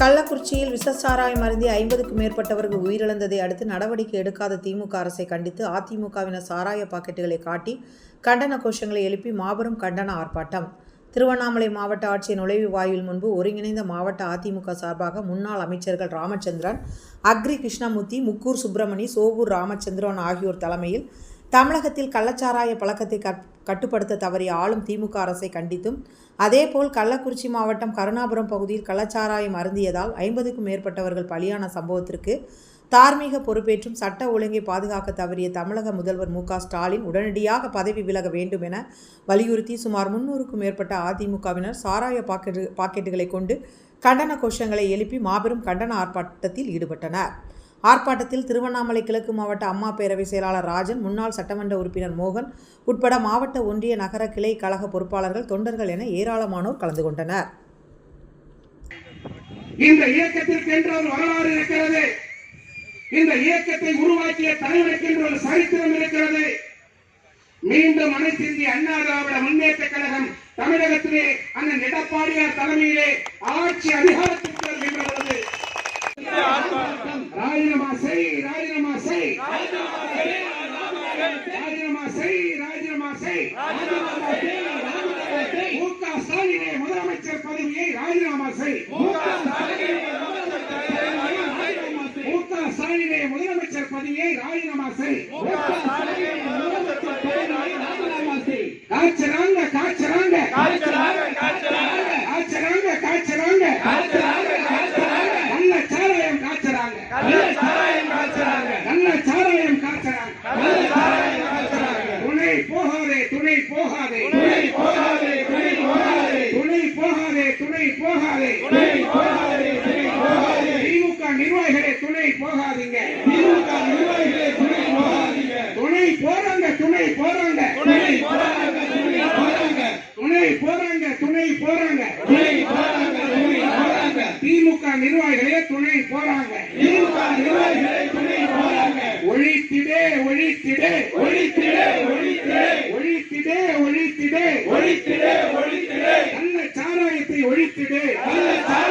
கள்ளக்குறிச்சியில் விசச்சாராய் மருந்தி ஐம்பதுக்கும் மேற்பட்டவர்கள் உயிரிழந்ததை அடுத்து நடவடிக்கை எடுக்காத திமுக அரசை கண்டித்து அதிமுகவினர் சாராய பாக்கெட்டுகளை காட்டி கண்டன கோஷங்களை எழுப்பி மாபெரும் கண்டன ஆர்ப்பாட்டம். திருவண்ணாமலை மாவட்ட ஆட்சியர் நுழைவு வாயில் முன்பு ஒருங்கிணைந்த மாவட்ட அதிமுக சார்பாக முன்னாள் அமைச்சர்கள் ராமச்சந்திரன் அக்ரி கிருஷ்ணமூர்த்தி முக்கூர் சுப்பிரமணி சோவூர் ராமச்சந்திரன் ஆகியோர் தலைமையில் தமிழகத்தில் கள்ளச்சாராய பழக்கத்தை கட்- கட்டுப்படுத்த தவறிய ஆளும் திமுக அரசை கண்டித்தும் அதேபோல் கள்ளக்குறிச்சி மாவட்டம் கருணாபுரம் பகுதியில் கள்ளச்சாராயம் அருந்தியதால் ஐம்பதுக்கும் மேற்பட்டவர்கள் பலியான சம்பவத்திற்கு தார்மீக பொறுப்பேற்றும் சட்ட ஒழுங்கை பாதுகாக்க தவறிய தமிழக முதல்வர் மு ஸ்டாலின் உடனடியாக பதவி விலக வேண்டும் என வலியுறுத்தி சுமார் முன்னூறுக்கும் மேற்பட்ட அதிமுகவினர் சாராய பாக்கெட்டு பாக்கெட்டுகளை கொண்டு கண்டன கோஷங்களை எழுப்பி மாபெரும் கண்டன ஆர்ப்பாட்டத்தில் ஈடுபட்டனர். ஆர்ப்பாட்டத்தில் திருவண்ணாமலை கிழக்கு மாவட்ட அம்மா பேரவை செயலாளர் ராஜன் முன்னாள் சட்டமன்ற உறுப்பினர் மோகன் உட்பட மாவட்ட ஒன்றிய நகர கிளை கழக பொறுப்பாளர்கள் தொண்டர்கள் என ஏராளமானோர் கலந்து கொண்டனர். இந்த இயக்கத்திற்கு என்ற ஒரு வரலாறு இருக்கிறது. இந்த இயக்கத்தை உருவாக்கிய தலைவருக்கு என்ற ஒரு சரித்திரம் இருக்கிறது. மீண்டும் அனைத்து இந்திய அண்ணா திராவிட முன்னேற்ற கழகம் தமிழகத்திலே அண்ணன் எடப்பாடியார் தலைமையிலே ஆட்சி அதிகாரம் வருகின்ற பொழுது ராஜினாமா செய் ராஜினாமா செய் ராஜினாமா செய் ராஜினாமா செய். மு க முதலமைச்சர் பதவியை ராஜினாமா செய். மு க முதலமைச்சர் பதவியை ராஜினாமா செய் காய்ச்சறாங்க காய்ச்சறாங்க காய்ச்சறாங்க காய்ச்சறாங்க நல்ல சாராயம் காய்ச்சறாங்க நல்ல சாராயம் காய்ச்சறாங்க துணை போகாதே துணை போகாதே துணை போகாதே துணை போகாதே துணை போகாதே துணை போகாதே துணை போகாதே. திமுக நிர்வாகிகளே துணை போகாதீங்க. திமுக நிர்வாகிகளே துணை போகாதீங்க. துணை போறாங்க துணை போறாங்க. துணை போறாங்க துணை போறாங்க. துணை போறாங்க துணை போறாங்க. துணை போறாங்க துணை போறாங்க. திமுக நிர்வாகிகளே துணை போறாங்க. திமுக நிர்வாகிகளே ஒழித்திடே ஒழித்திடே ஒழித்திடே. ஒழித்திடே ஒழித்திடே. ஒழித்திடே ஒழித்திடே. நல்ல சாராயத்தை ஒழித்திடே. நல்ல சாராயம்